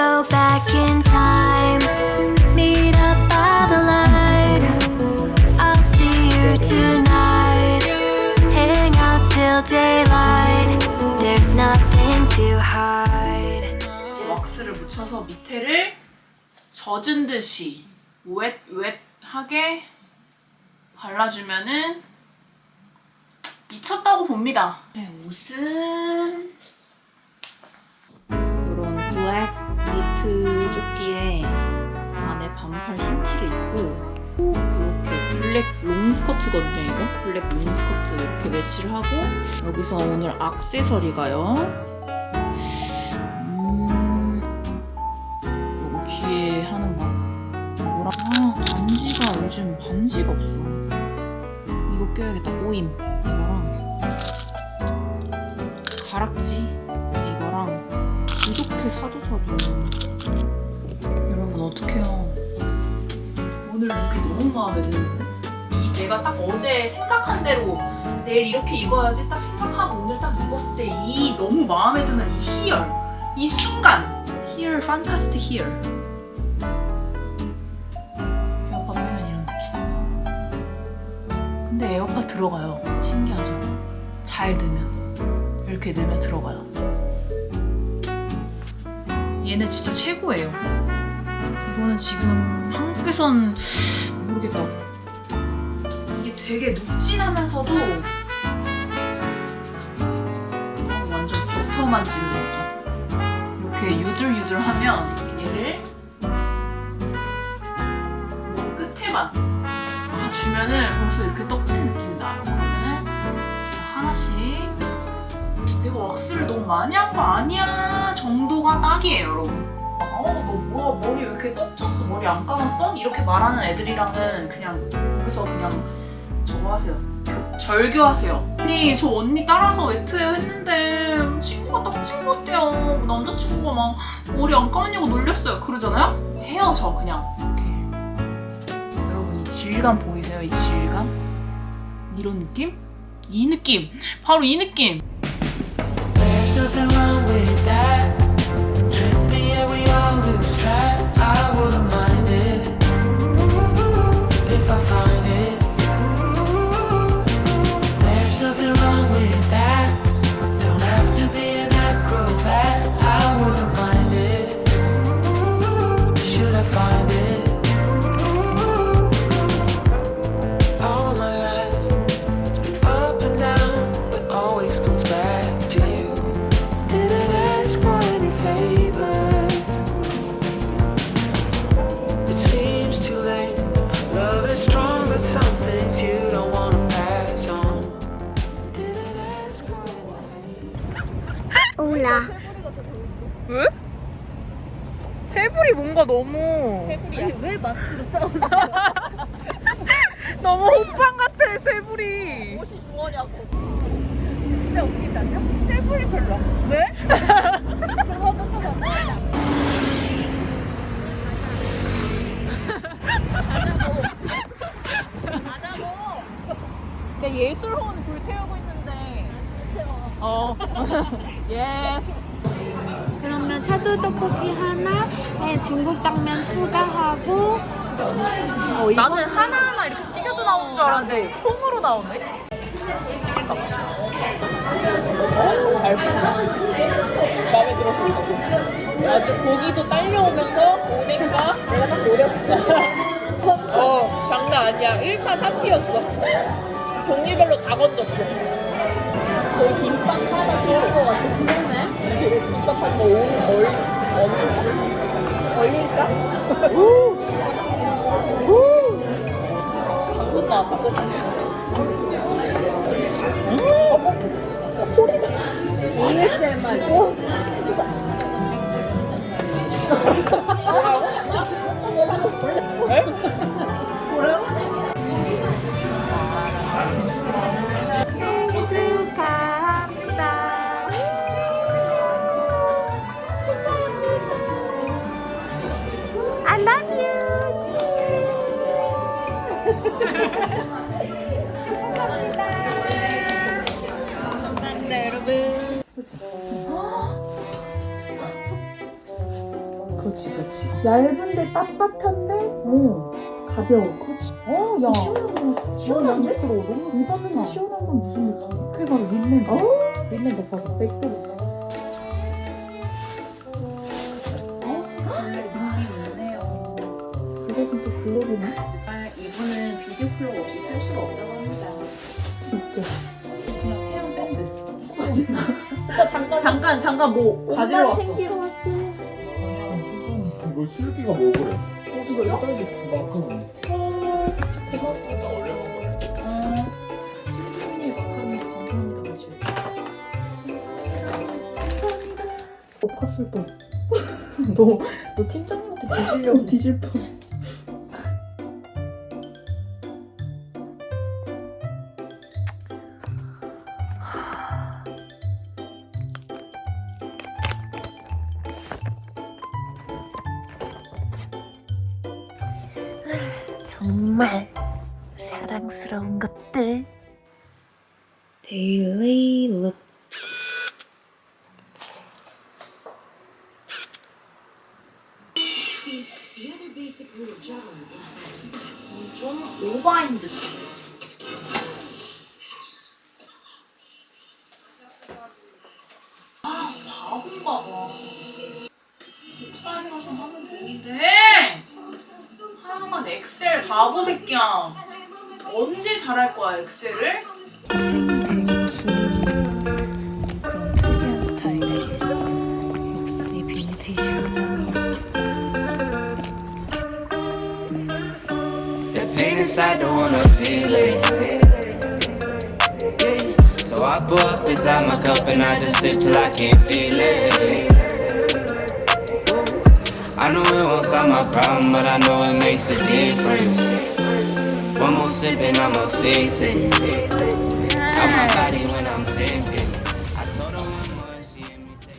go back in time. Meet up by the light. I'll see you tonight. Hang out till daylight. There's nothing to hide. 왁스를 묻혀서 밑에를 젖은 듯이 웻, 웻하게 발라주면은 미쳤다고 봅니다. 네, 옷은 이런 블랙 스커트거든요 이거? 블랙 롱 스커트 이렇게 매치를 하고 여기서 오늘 액세서리가요. 음, 요거 귀에 하는 거. 뭐라 아 반지가 요즘 반지가 없어. 이거 껴야겠다. 오임. 이거랑 가락지. 이거랑 부족해 사도 사도. 여러분 어떡해요? 오늘 룩이 너무 마음에 드는데 이 내가 딱 어제 생각한 대로 내일 이렇게 입어야지 딱 생각하고 오늘 딱 입었을 때 이 너무 마음에 드는 이 희열 이 순간. here fantastic here 에어팟 빼면 이런 느낌. 근데 에어팟 들어가요. 신기하죠? 잘 넣으면. 이렇게 넣으면 들어가요. 얘네 진짜 최고예요. 이거는 지금 한국에선 모르겠다 되게 눅진하면서도 어, 완전 버터 만지는 느낌 이렇게 유들유들하면 얘를 머리 끝에만 다 주면은 벌써 이렇게 떡진 느낌이 나요. 그러면은 하나씩 내가 왁스를 너무 많이 한 거 아니야 정도가 딱이에요, 여러분. 어, 너 뭐야 머리 왜 이렇게 떡졌어? 머리 안 감았어? 이렇게 말하는 애들이랑은 그냥 거기서 그냥 하세요. 그, 절교하세요. 언니 저 언니 따라서 웨트해요 했는데 친구가 떡진 것 같아요. 남자친구가 막 머리 안 감았냐고 놀렸어요. 그러잖아요? 헤어져 그냥 이렇게. 여러분 이 질감 보이세요? 이 질감? 이런 느낌? 이 느낌! 바로 이 느낌! 마스크로 싸우는 너무 호빵 같아 새불이 옷이 좋아냐고. 진짜 웃기지 않냐? 새불이 별로. 왜? 그거 부터 바꿔야 내 예술혼 불태우고 있는데 어 예스 차돌 떡볶이 하나, 네, 중국 당면 추가하고. 나는 하나하나 이렇게 튀겨져 나오는 줄 알았는데 통으로 나오네? 잘 풀자 마음에 들었어. 아주 고기도 딸려오면서 오뎅과 내가 딱 노렸죠 어 장난 아니야. 1타 3피였어. 종류별로 다 건졌어 거의 김밥 하나 찍을 것 같아 그러네 지금 김밥 한거 얼, 얼, 얼릴까? 우! 우! 방금 나왔다 그치? 음! 소리가 ASMR 오. 그렇지 그렇지. 얇은데 빳빳한데 오. 가벼워. 그렇지. 어, 야. 시원한 거 너무 시원한데? 너무 입었는데 좋다. 시원한 건 무슨 느낌? 그게 바로 린넨. 어? 린넨 100%. 백도 어? 블랙은 또 블랙이네. 아, 이분은 비디오 플로그 없이 살 수가 없다고 합니다. 진짜. 그냥 태양 밴드. 잠깐 잠깐 잠깐 뭐 가지러 왔어. 챙기러 이거 슬기가 먹으래. 이거 이거 떨기. 마카로니. 나 원래 먹으래. 슬기님 마카로니 감사합니다. 다시 어 컸을 뻔. 너, 너 팀장님한테 뒤지려고 뒤질 뻔. 사랑스러운 것들. 데일리 룩. 좀 오바인 듯. 언제 잘할 거야, 엑셀을? 탱이 되게 긴 그런 특이한 스타일의 역시 빈티지 화장이야. The pain inside, don't wanna feel it. Yeah. So I pour up inside my cup and I just sip till I can't feel it. Ooh. I know it won't solve my problem, but I know it makes a difference. One more sip and I'ma fix it. Out my body when I'm thinking. I told her one more, she hear me say.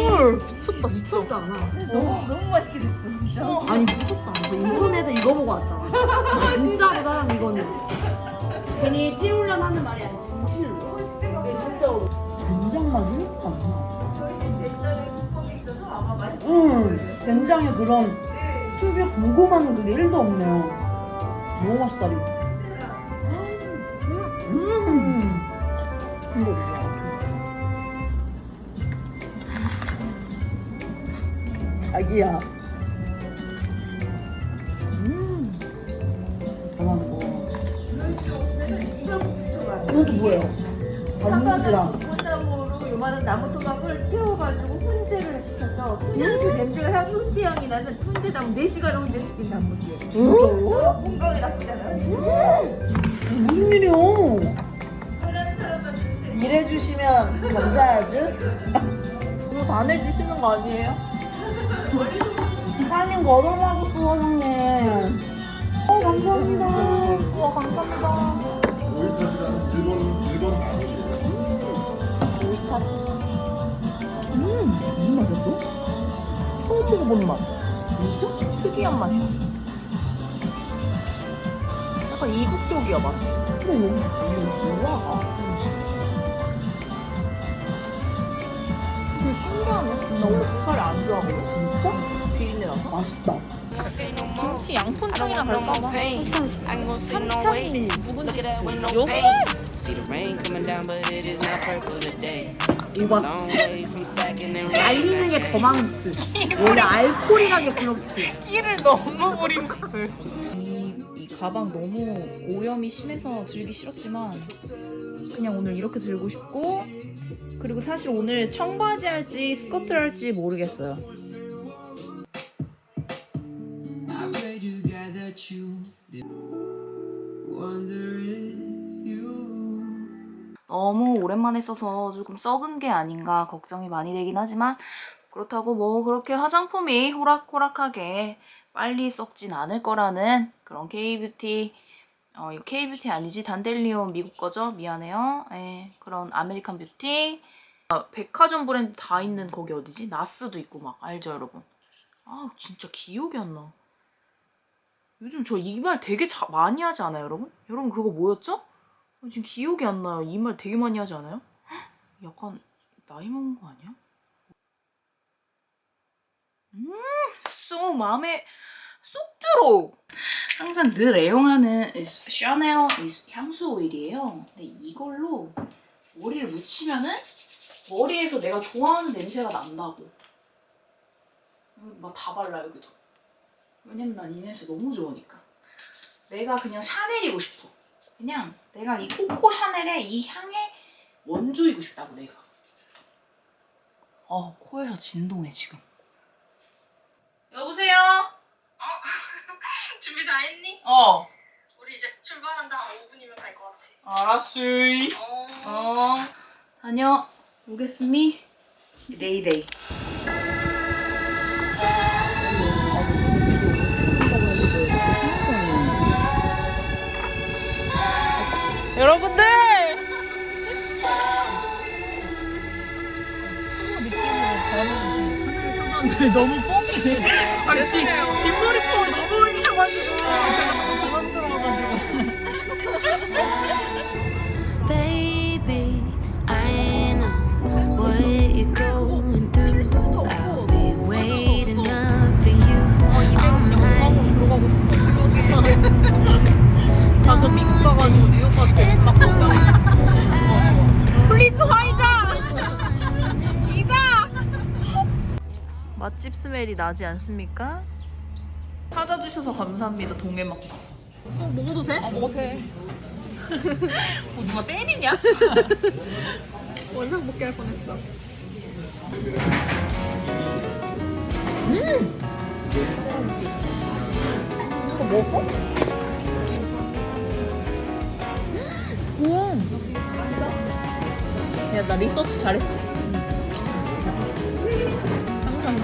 헐 미쳤다 미쳤지 않아? 너무 너무 맛있게 됐어 진짜. 아니 미쳤지 않아? 저 인천에서 이거 보고 왔잖아. 아, 진짜로 난 이거는. 괜히 띄우려는 하는 말이 아니라 진실로. 이게 진짜로. 된장 맛이 1도 안 나. 된장에 콩이 있어서 아마 맛있어. 응. 된장에 그런 특유의 고구마는 그게 1도 없네요. 너무 맛있다 리. 음. 이거 뭐야? 자기야. 훈제 향이 나는 훈제 나무 4시간 훈제시킨 나무지. 진짜로? 건강에 나쁘잖아. 무슨 일이야? 하라는 사람만 주세요. 일해주시면 감사하죠. 이거 다 내주시는 거 아니에요? 사장님 거 얻으려고 써, 사장님. 어, 감사합니다. 우와, 감사합니다. 음, 무슨 맛이야 또? 처음 먹어보는 맛. 진짜? 특이한 맛이야. 약간 이국 쪽이야 맛. 근데 여기 이거 뭐야? 되게 신기하네. 나 원래 고사리 안 좋아하거든. 진짜? 비린내 나서? 맛있다. 김치 양푼탕이나 갈까봐. 삼천밀 묵은지 See the rain coming down, but it is not purple today. 오바스트. Long way from stacking and 알리는 게 더마음스트. 원래 알코올이란 게 그놈스트. 끼를 너무 부림스트. 이, 이 가방 너무 오염이 심해서 들기 싫었지만 그냥 오늘 이렇게 들고 싶고 그리고 사실 오늘 청바지 할지 스커트 할지 모르겠어요. I pray to God that you did wonder if you 너무 오랜만에 써서 조금 썩은 게 아닌가 걱정이 많이 되긴 하지만 그렇다고 뭐 그렇게 화장품이 호락호락하게 빨리 썩진 않을 거라는 그런 K뷰티 어 이거 K뷰티 아니지? 단델리온 미국 거죠? 미안해요. 예 그런 아메리칸 뷰티. 아, 백화점 브랜드 다 있는 거기 어디지? 나스도 있고 막 알죠 여러분? 아 진짜 기억이 안 나. 요즘 저 이 말 되게 자, 많이 하지 않아요 여러분? 여러분 그거 뭐였죠? 어, 지금 기억이 안 나요. 이 말 되게 많이 하지 않아요? 헉, 약간 나이 먹은 거 아니야? 쏘 마음에 쏙 들어. 항상 늘 애용하는 이 샤넬 이 향수 오일이에요. 근데 이걸로 머리를 묻히면은 머리에서 내가 좋아하는 냄새가 난다고. 여기 막다 발라 여기도. 왜냐면 난 이 냄새 너무 좋으니까. 내가 그냥 샤넬이고 싶어. 그냥 내가 이 코코 샤넬의 이 향의 원조이고 싶다고 내가. 어 코에서 진동해 지금. 여보세요. 준비 다 했니? 어. 우리 이제 출발한다. 한 5분이면 갈 것 같아. 알았어. 어. 어. 다녀. 오겠습니? 데이데이. 여러분들! 느낌으로 너무 뻥이네. 아니, 뒷, 뒷머리 뽕을 너무 올리셔가지고 제가 조금 당황스러워가지고. Baby, I know what you're going through. I'll be waiting up for you all night. 가서 미국 가가지고 맛집 스멜이 나지 않습니까? 찾아주셔서 감사합니다, 동해막. 어, 먹어도 돼? 아, 먹어도 돼. 뭐 누가 때리냐? 원상 복귀할 뻔했어. 이거 먹어? 우와. 야, 나 리서치 잘했지?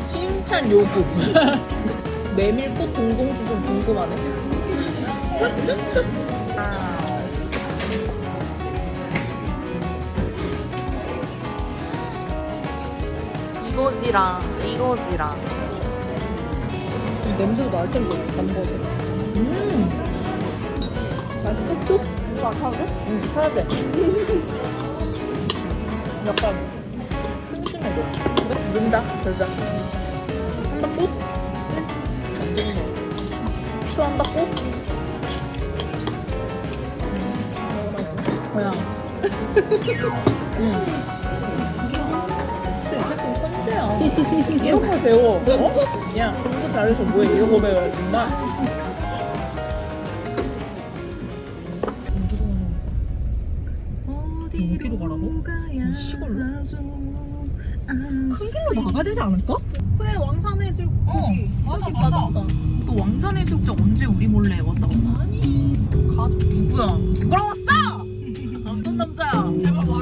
칭찬 요구. 메밀꽃 동공주 좀 궁금하네. 이거지랑 이거지랑 냄새도 날 텐데 단거지 음 맛있어 또? 사도 돼? 응 사야 돼 약간 너 그래? 는다 결자 한다 꾹? 수한다 꾹? 뭐야 응이 천재야. 이런 걸 배워. 어? 그냥 공부 잘해서 뭐해 이런 거 배워야 정말. 않을까? 그래 왕산해수 거기 맞아, 저기 맞아. 바닷가. 너 왕산 해수욕장 언제 우리 몰래 왔다 갔어? 아니 가족 누구야? 누구랑 왔어? 어떤 남자야? 제발 와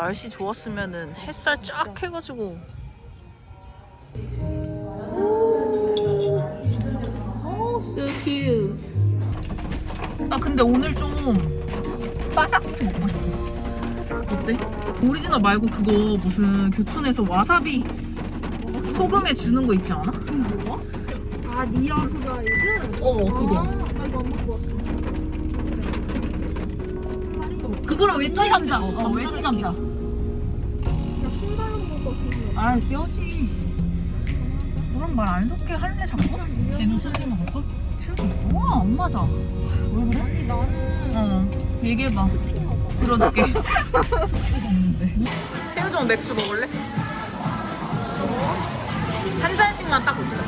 날씨 좋았으면은 햇살 쫙 해가지고. 오, so cute. 아, 근데 오늘 좀 바삭스트 먹고 싶어. 어때? 오리지널 말고 그거 무슨 교촌에서 와사비 소금에 주는 거 있지 않아? 아 니어 프라이드? 어 그거 그거랑 웨지 감자 어 감자 나 순살로 먹고 왔어. 아 뼈지 너랑 말 안 섞게 할래 자꾸? 쟤는 술좀 먹을까? 쟤는 너가 안 맞아 왜 그래? 아니 나는 어 얘기해봐 들어줄게 숙취가 없는데 새우젓 맥주 먹을래? 한 잔씩만 딱 먹자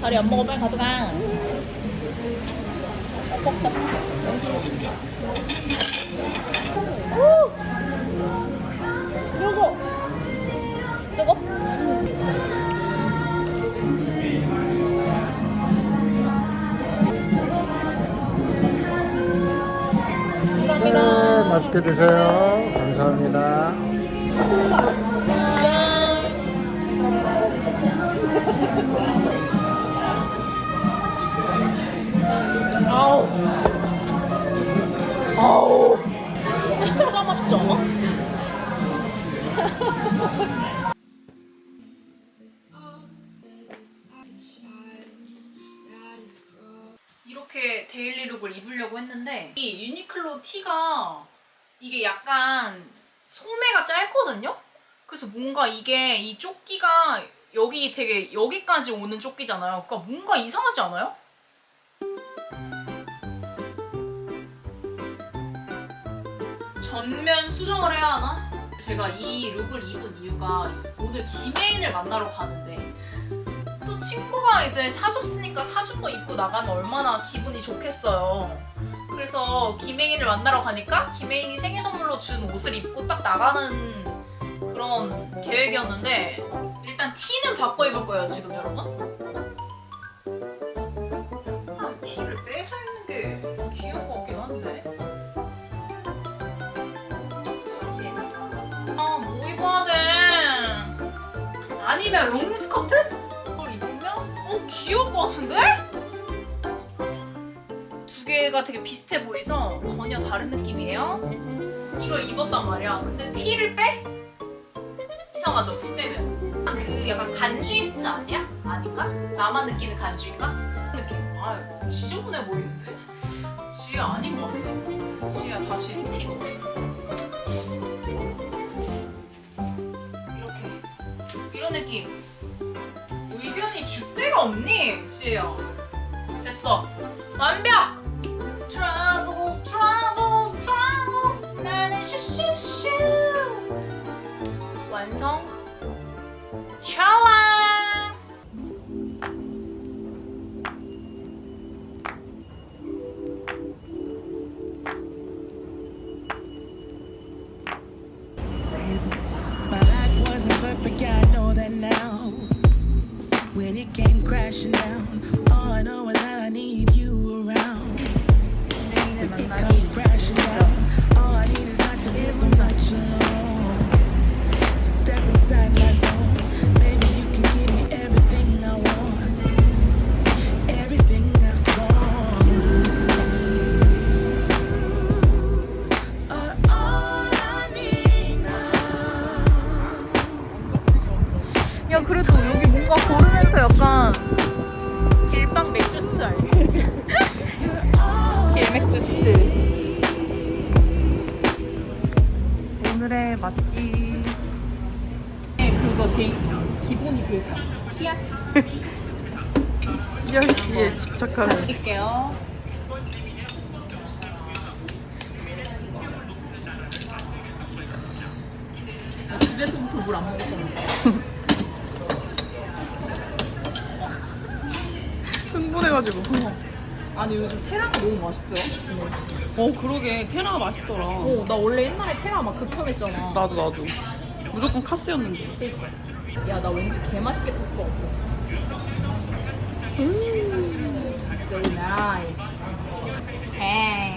다리 안 먹어 빨리 가져가 감사합니다 맛있게 드세요. 감사합니다. 이렇게 데일리룩을 입으려고 했는데 이 유니클로 티가 이게 약간 소매가 짧거든요? 그래서 뭔가 이게 이 조끼가 여기 되게 여기까지 오는 조끼잖아요. 그러니까 뭔가 이상하지 않아요? 전면 수정을 해야 하나? 제가 이 룩을 입은 이유가 오늘 김혜인을 만나러 가는데 또 친구가 이제 사줬으니까 사준 거 입고 나가면 얼마나 기분이 좋겠어요. 그래서 김혜인을 만나러 가니까 김혜인이 생일 선물로 준 옷을 입고 딱 나가는 그런 계획이었는데 일단 티는 바꿔 입을 거예요 지금 여러분. 아, 티를 빼서 입는 게 귀여운 것 같기도 한데. 아, 뭐 입어야 돼? 아니면 롱 스커트? 어 귀여울 것 같은데? 두 개가 되게 비슷해 보이죠? 전혀 다른 느낌이에요. 이걸 입었단 말이야. 근데 티를 빼? 이상하죠? 티 빼면. 그 약간 간주이 스트 아니야? 아닌가? 나만 느끼는 간주인가? 느낌. 아, 지저분해 보이는데? 지혜 아닌 것 같아. 지혜야 다시 티. 이렇게 이런 느낌. 의견이 줏대가 없니? 지혜야. 됐어. 완벽! 트러블 트러블 트러블 나는 슈슈슈 완성 좋아 드릴게요 나 집에서부터 물 안 먹었었는데 흥분해가지고. 아니 요즘 테라가 너무 맛있더라 어 그러게 테라가 맛있더라. 어, 나 원래 옛날에 테라 막 극혐했잖아 나도 나도. 무조건 카스였는데. 야, 나 왠지 개 맛있게 탔을 것 같아. So nice. Hey.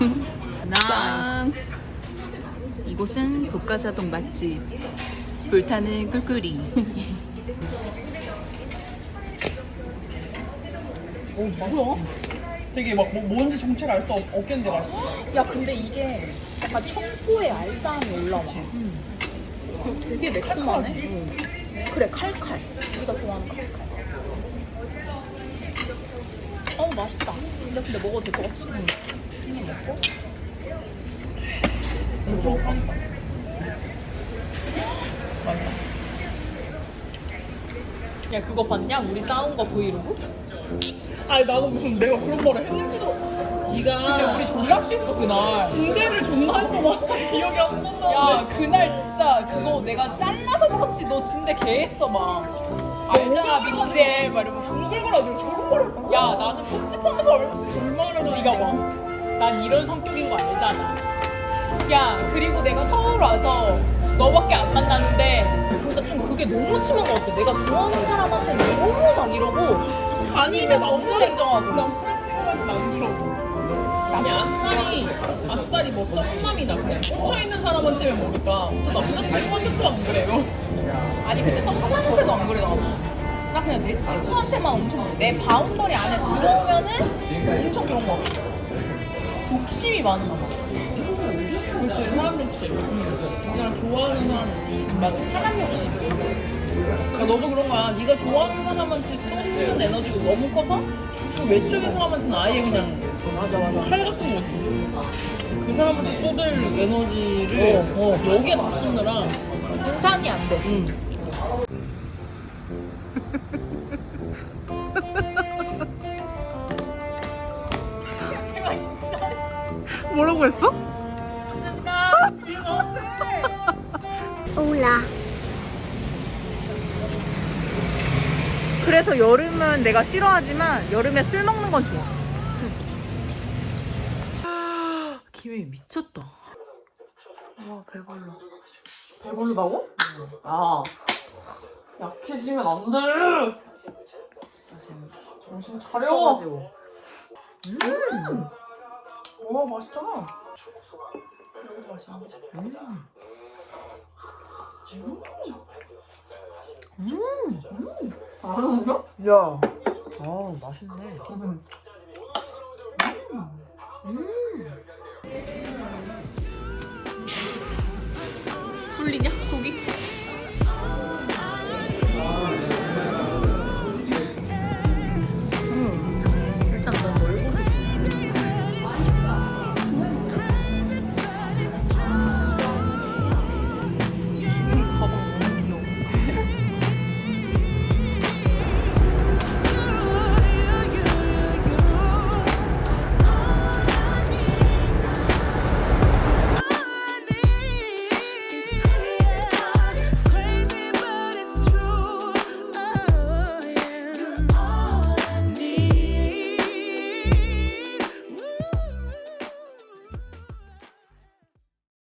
짠. 이곳은 북가자동 맛집. 불타는 꿀꿀이. 어 뭐야? 되게 막 뭐, 뭔지 정체를 알 수 없겠는데 맛있지. 야, 근데 이게 약간 청포의 알싸함이 올라와. 그리고 되게 매콤하네. 그래, 칼칼. 우리가 좋아하는 칼칼. 어, 맛있다. 근데 근데 먹어도 될 것 같지? 응. 생각 먹고. 엄청 한다. 야, 그거 봤냐? 우리 싸운 거 브이로그? 아니 나도 무슨 내가 그런 말을 했는지도. 네가 근데 우리 졸라 취했어, 그날. 진대를 기억이 안 난다. 야 그날 진짜 그거 내가 잘라서 그렇지. 너 진짜 개했어 막. 알잖아 민재 막 이러면서. 동글거라지고 저런 말을 했다고? 야 나는 편집하면서 얼마나 네가 와난 이런 성격인 거 알잖아. 야 그리고 내가 서울 와서 너밖에 안 만나는데 진짜 좀 그게 너무 심한 거 같아. 내가 좋아하는 사람한테 너무 막 이러고 아니면 너무 냉정하고 아니 아싸리 아싸리 뭐 썸남이나 그냥. 꽂혀있는 사람한테는 모를까. 또 남자친구한테도 안 그래요. 아니 근데 썸남한테도 안 그래 나도 나 그냥 내 친구한테만 엄청 내 바운더리 안에 들어오면은 엄청 그런 거 같아. 독심이 많나 봐 그렇지 사람 욕심. 그냥 좋아하는 사람 맞아 사람 욕심. 그러니까 너도 그런 거야. 네가 좋아하는 사람한테 쏟는 에너지가 너무 커서 그 외적인 사람한테는 아예 그냥 맞아 맞아 칼 같은 거지 그 사람한테 쏟을 에너지를 여기에 다 쏟느라 분산이 안 돼. 뭐라고 했어? 그래서 여름은 내가 싫어하지만 여름에 술 먹는 건 좋아. 기회 미쳤다. 와 배불러. 배부르다고? 아 약해지면 안 돼. 정신 차려. 음. 와 맛있잖아. 여기도 맛있는데. 야, 아 맛있네. 풀리냐?